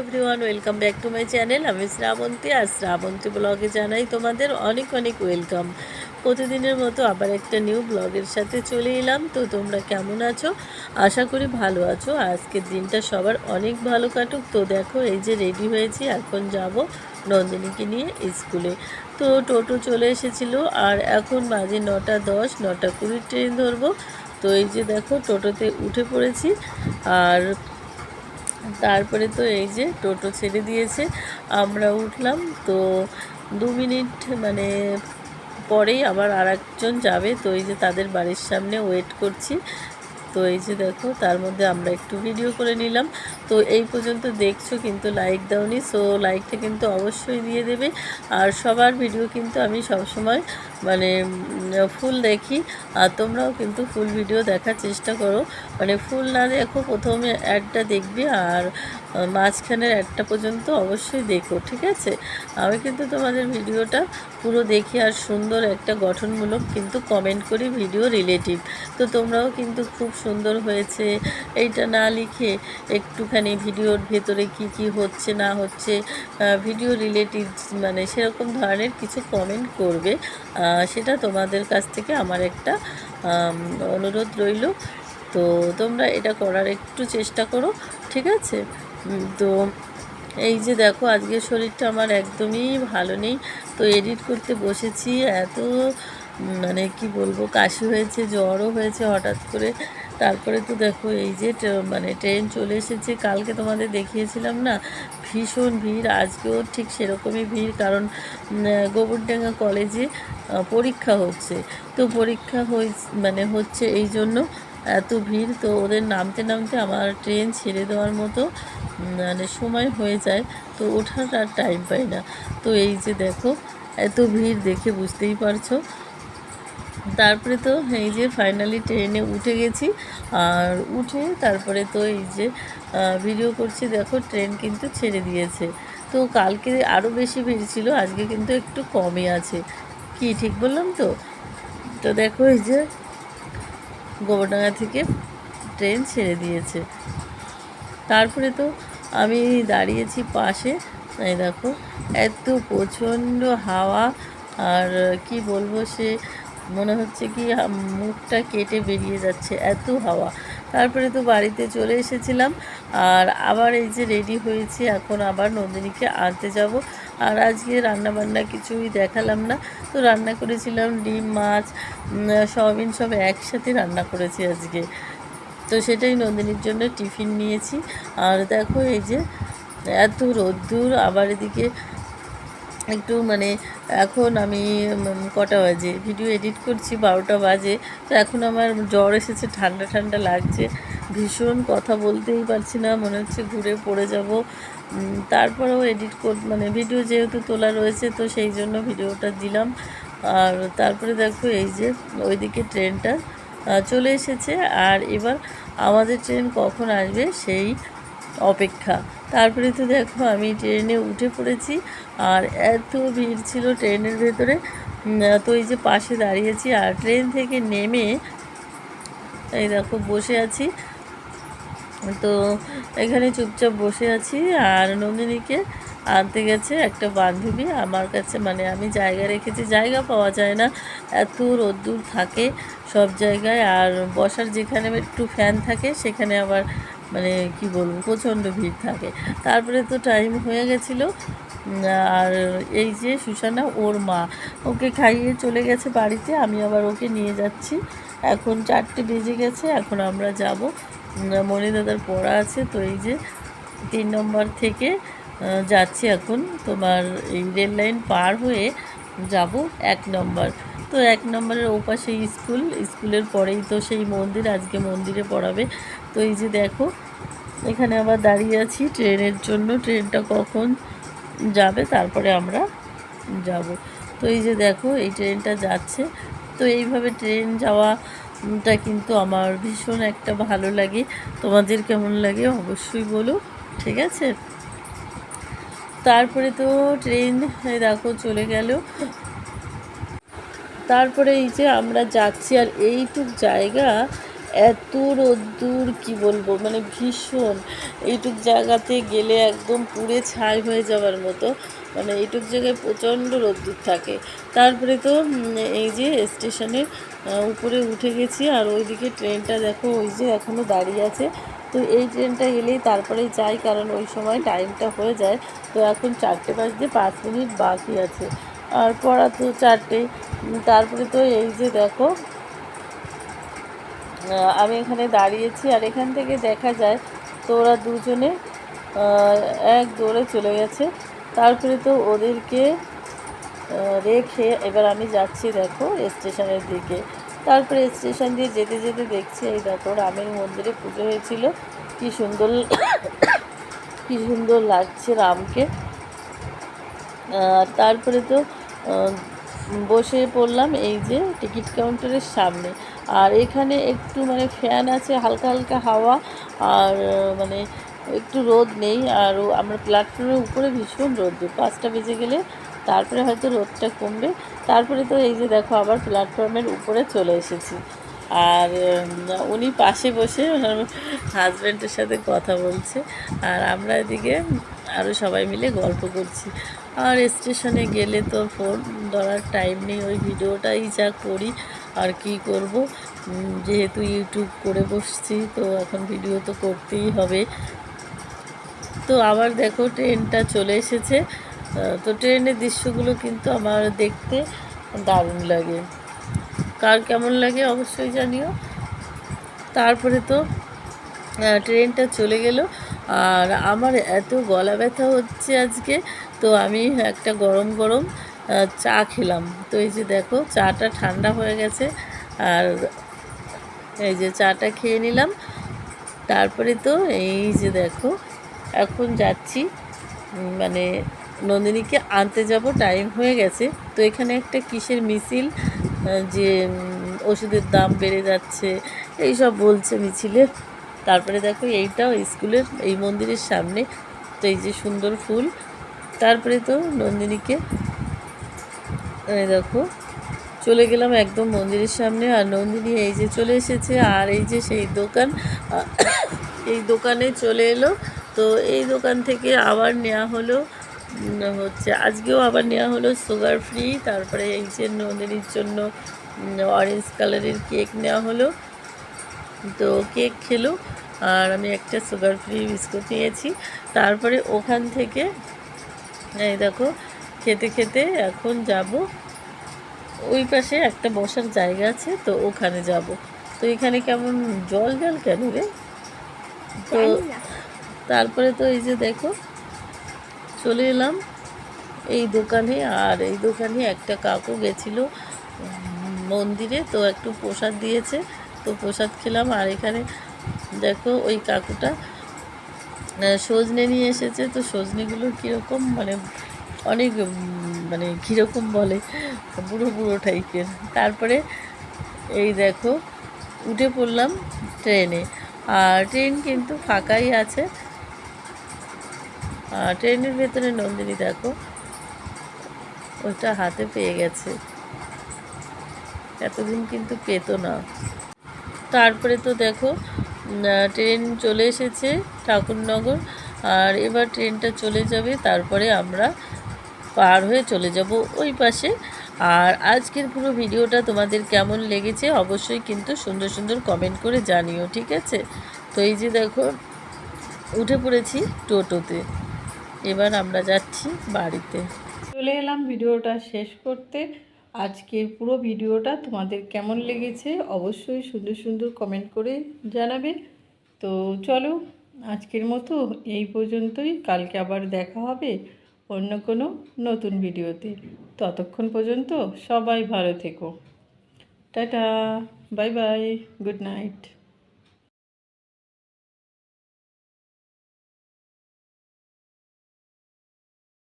Everyone welcome back to my channel আমি শ্রাবন্তী আর শ্রাবন্তী ব্লগে জানাই তোমাদের অনেক অনেক ওয়েলকাম প্রতিদিনের মতো আবার একটা নিউ ব্লগের সাথে চলে এলাম। তো তোমরা কেমন আছো? আশা করি ভালো আছো। আজকের দিনটা সবার অনেক ভালো কাটুক। তো দেখো, এই যে রেডি হয়েছি। এখন যাব নন্দিনীকে নিয়ে স্কুলে। তো টোটো চলে এসেছিল। আর এখন বাজে নটা দশ, নটা কুড়ি ট্রেন ধরবো। তো এই যে দেখো, টোটোতে উঠে পড়েছি। আর তারপরে তো এই যে টোটো ছেড়ে দিয়েছে। আমরা উঠলাম, তো দু মিনিট মানে পরেই আবার আর যাবে। তো এই যে তাদের বাড়ির সামনে ওয়েট করছি। তো এই যে দেখো, তার মধ্যে আমরা একটু ভিডিও করে নিলাম। তো এই পর্যন্ত দেখছ, কিন্তু লাইক দাওনি। সো লাইকটা কিন্তু অবশ্যই দিয়ে দেবে। আর সবার ভিডিও কিন্তু আমি সবসময় মানে ফুল দেখি, আর তোমরাও কিন্তু ফুল ভিডিও দেখার চেষ্টা করো। মানে ফুল না দেখো, প্রথমে অ্যাডটা দেখবে, আর মাঝখানের একটা পর্যন্ত অবশ্যই দেখো, ঠিক আছে? আমি কিন্তু তোমাদের ভিডিওটা পুরো দেখি, আর সুন্দর একটা গঠনমূলক কিন্তু কমেন্ট করি ভিডিও রিলেটিভ তো তোমরাও কিন্তু খুব সুন্দর হয়েছে। এইটা না লিখে একটুখানি ভিডিওর ভেতরে কি কি হচ্ছে, না হচ্ছে ভিডিও রিলেটিভ মানে সেরকম ধরনের কিছু কমেন্ট করবে। সেটা তোমাদের কাছ থেকে আমার একটা অনুরোধ রইল। তো তোমরা এটা করার একটু চেষ্টা করো, ঠিক আছে? তো এই যে দেখো আজকে শরীরটা আমার একদমই ভালো নেই। তো এডিট করতে বসেছি, এত মানে কি বলব, কাশি হয়েছে, জ্বরও হয়েছে, হঠাৎ করে তারপরে তো দেখো এই যে মানে ট্রেন চলে এসেছে। কালকে তোমাদের দেখিয়েছিলাম না, ভীষণ ভিড়, আজকেও ঠিক সেরকমই ভিড় কারণ গোবরডাঙ্গা কলেজে পরীক্ষা হচ্ছে। তো পরীক্ষা হয়ে মানে হচ্ছে এই জন্য এত ভিড়, তো ওদের নামতে নামতে আমার ট্রেন ছেড়ে দেওয়ার মতো মানে সময় হয়ে যায়, তো ওঠার আর টাইম পাই না। তো এই যে দেখো, এত ভিড় দেখে বুঝতেই পারছ। তারপরে তো এই যে ফাইনালি ট্রেনে উঠে গেছি। আর উঠে তারপরে তো এই যে ভিডিও করছি, দেখো ট্রেন কিন্তু ছেড়ে দিয়েছে। তো কালকে আরও বেশি ভিড় ছিল, আজকে কিন্তু একটু কমই আছে। কি, ঠিক বললাম তো? তো দেখো এই যে, গোবরডাঙ্গা থেকে ট্রেন ছেড়ে দিয়েছে। তারপরে তো আমি দাঁড়িয়েছি পাশে দেখো, এত প্রচণ্ড হাওয়া। আর কি বলব সে মনে হচ্ছে কি মুখটা কেটে বেরিয়ে যাচ্ছে, এত হাওয়া। তারপরে তো বাড়িতে চলে এসেছিলাম, আর আবার এই যে রেডি হয়েছি, এখন আবার নন্দিনীকে আনতে যাব। আর আজকে রান্না বান্না কিছুই দেখালাম না। তো রান্না করেছিলাম ডিম, মাছ সয়াবিন সব একসাথে রান্না করেছি আজকে। তো সেটাই নন্দিনীর জন্য টিফিন নিয়েছি। আর দেখো এই যে, এত রোদ্দুর, আবার এদিকে একটু মানে এখন আমি কটা বাজে? ভিডিও এডিট করছি বারোটা বাজে। তো এখন আমার জ্বর এসেছে, ঠান্ডা ঠান্ডা লাগছে। ভীষণ কথা বলতেই পারছি না, মনে হচ্ছে ঘুরে পড়ে যাব। তারপরেও এডিট কর মানে ভিডিও যেহেতু তোলা রয়েছে, তো সেই জন্য ভিডিওটা দিলাম। আর তারপরে দেখো এই যে, ওইদিকে ট্রেনটা চলে এসেছে। আর এবার আমাদের ট্রেন কখন আসবে, সেই অপেক্ষা। তারপরে তো দেখো আমি ট্রেনে উঠে পড়েছি আর এত ভিড় ছিল ট্রেনের ভেতরে। তো এই যে পাশে দাঁড়িয়েছি আর ট্রেন থেকে নেমে এই দেখো বসে আছি। তো এখানে চুপচাপ বসে আছি আর নন্দিনীকে আনতে গেছে একটা বান্ধবী। আমার কাছে মানে আমি জায়গা রেখেছি, জায়গা পাওয়া যায় না। এত রোদ্দুর থাকে সব জায়গায় আর বসার যেখানে একটু ফ্যান থাকে সেখানে আবার মানে কি বলব, প্রচণ্ড ভিড় থাকে। তারপরে তো টাইম হয়ে গেছিল আর এই যে সুসানা ওর মা, ওকে খাইয়ে চলে গেছে বাড়িতে, আমি আবার ওকে নিয়ে যাচ্ছি। এখন চারটে বেজে গেছে, এখন আমরা যাব। মনে মণিদাদার পড়া আছে, তো এই যে তিন নম্বর থেকে যাচ্ছি এখন। তোমার এই রেল লাইন পার হয়ে যাব এক নম্বর। তো এক নম্বরের ওপাশে স্কুল, স্কুলের পরেই তো সেই মন্দির, আজকে মন্দিরে পড়াবে। তো এই যে দেখো এখানে আবার দাঁড়িয়ে আছি। ট্রেনের জন্য। ট্রেনটা কখন যাবে তারপরে আমরা যাব। তো এই যে দেখো, এই ট্রেনটা যাচ্ছে। তো এইভাবে ট্রেন যাওয়াটা কিন্তু আমার ভীষণ একটা ভালো লাগে। তোমাদের কেমন লাগে অবশ্যই বলো, ঠিক আছে? তারপরে তো ট্রেন দেখো, চলে গেল। তারপরে এই যে আমরা যাচ্ছি, আর এইটুক জায়গা এত রোদ্দুর কি বলব? মানে ভীষণ। এইটুক জায়গাতে গেলে একদম পুড়ে ছাই হয়ে যাওয়ার মতো। মানে এইটুক জায়গায় প্রচণ্ড রোদ্দুর থাকে। তারপরে তো এই যে স্টেশনে আহ, উপরে উঠে গেছি আর ওইদিকে ট্রেনটা দেখো ওই যে এখনও দাঁড়িয়ে আছে। তো এই ট্রেনটা এলেই তারপরেই যাই কারণ ওই সময় টাইমটা হয়ে যায়। তো এখন চারটে বাজতে পাঁচ মিনিট বাকি আছে। আর পড়া তো চারটে তারপরে তো এই যে দেখো আমি এখানে দাঁড়িয়েছি আর এখান থেকে দেখা যায় তো ওরা দুজনে এক দৌড়ে চলে গেছে। তারপরে তো ওদেরকে রেখে এবার আমি যাচ্ছি দেখো স্টেশনের দিকে। তারপরে স্টেশন দিয়ে যেতে যেতে দেখছি, এই দেখো রামের মন্দিরে পুজো হয়েছিল। কি সুন্দর কি সুন্দর লাগছে রামকে। তারপরে তো বসে পড়লাম এই যে টিকিট কাউন্টারের সামনে। আর এখানে একটু মানে ফ্যান আছে, হালকা হালকা হাওয়া, আর মানে একটু রোদ নেই, আর আমরা প্ল্যাটফর্মের উপরে ভীষণ রোদ, পাঁচটা বেজে গেলে তারপরে হয়তো রোদটা কমবে। তারপরে তো এই যে দেখো আবার প্ল্যাটফর্মের উপরে চলে এসেছি। আর উনি পাশে বসে ওনার হাজব্যান্ডের সাথে কথা বলছে, আর আমরা এদিকে আরও সবাই মিলে গল্প করছি। আর স্টেশনে গেলে তো ফোন ধরার টাইম নেই, ওই ভিডিওটাই যা করি আর কি করব? যেহেতু ইউটিউব করে বসছি, তো এখন ভিডিও তো করতেই হবে। তো আবার দেখো ট্রেনটা চলে এসেছে। তো ট্রেনের দৃশ্যগুলো কিন্তু আমার দেখতে দারুণ লাগে। কার কেমন লাগে অবশ্যই জানিও। তারপরে তো ট্রেনটা চলে গেল। আর আমার এত গলা ব্যথা হচ্ছে আজকে, তো আমি একটা গরম গরম চা খেলাম। তো এই যে দেখো, চাটা ঠান্ডা হয়ে গেছে, আর এই যে চাটা খেয়ে নিলাম। তারপরে তো এই যে দেখো, এখন যাচ্ছি মানে নন্দিনীকে আনতে যাব টাইম হয়ে গেছে। তো এখানে একটা কিসের মিছিল যে ওষুধের দাম বেড়ে যাচ্ছে এই সব বলছে মিছিলে। তারপরে দেখো, এইটাও স্কুলের, এই মন্দিরের সামনে। তো এই যে সুন্দর ফুল। তারপরে তো নন্দিনীকে এই দেখো, চলে গেলাম একদম মন্দিরের সামনে, আর নন্দিনী এই যে চলে এসেছে, আর এই যে সেই দোকান এই দোকানে চলে এলো। তো এই দোকান থেকে আবার নেওয়া হলো হচ্ছে আজকেও আবার নেওয়া হলো সুগার ফ্রি তারপরে এই যে নন্দিনীর জন্য অরেঞ্জ কালারের কেক নেওয়া হলো। তো কেক খেলো, আর আমি একটা সুগার ফ্রি বিস্কুট নিয়েছি। তারপরে ওখান থেকে, এই দেখো খেতে খেতে এখন যাব। ওই পাশে একটা বসার জায়গা আছে তো ওখানে যাব। তো এখানে কেমন জল জল কেন রে? তো তারপরে তো এই যে দেখো চলে এলাম এই দোকানে। আর এই দোকানে একটা কাকু গেছিল মন্দিরে তো একটু প্রসাদ দিয়েছে। তো প্রসাদ খেলাম। আর এখানে দেখো ওই কাকুটা সজনে নিয়ে এসেছে। তো সজনেগুলো কীরকম মানে অনেক মানে কীরকম বলে, বুড়ো বুড়ো টাইপের তারপরে এই দেখো, উঠে পড়লাম ট্রেনে। আর ট্রেন কিন্তু ফাঁকাই আছে। আর ট্রেনের ভেতরে নন্দিনী দেখো, ওটা হাতে পেয়ে গেছে। এতদিন কিন্তু পেতো না। তারপরে তো দেখো ট্রেন চলে এসেছে ঠাকুরনগর। আর এবার ট্রেনটা চলে যাবে, তারপরে আমরা পার হয়ে চলে যাব ওই পাশে। আর আজকের পুরো ভিডিওটা তোমাদের কেমন লেগেছে অবশ্যই কিন্তু সুন্দর সুন্দর কমেন্ট করে জানিও, ঠিক আছে? তো এই যে দেখো, উঠে পড়েছি টোটোতে। এবার আমরা যাচ্ছি বাড়িতে। চলে এলাম ভিডিওটা শেষ করতে। আজকের পুরো ভিডিওটা তোমাদের কেমন লেগেছে অবশ্যই সুন্দর সুন্দর কমেন্ট করে জানাবে। তো চলো, আজকের মতো এই পর্যন্তই। কালকে আবার দেখা হবে। অন্য কোনো নতুন ভিডিওতে। ততক্ষণ পর্যন্ত সবাই ভালো থেকো। Tata bye bye good night.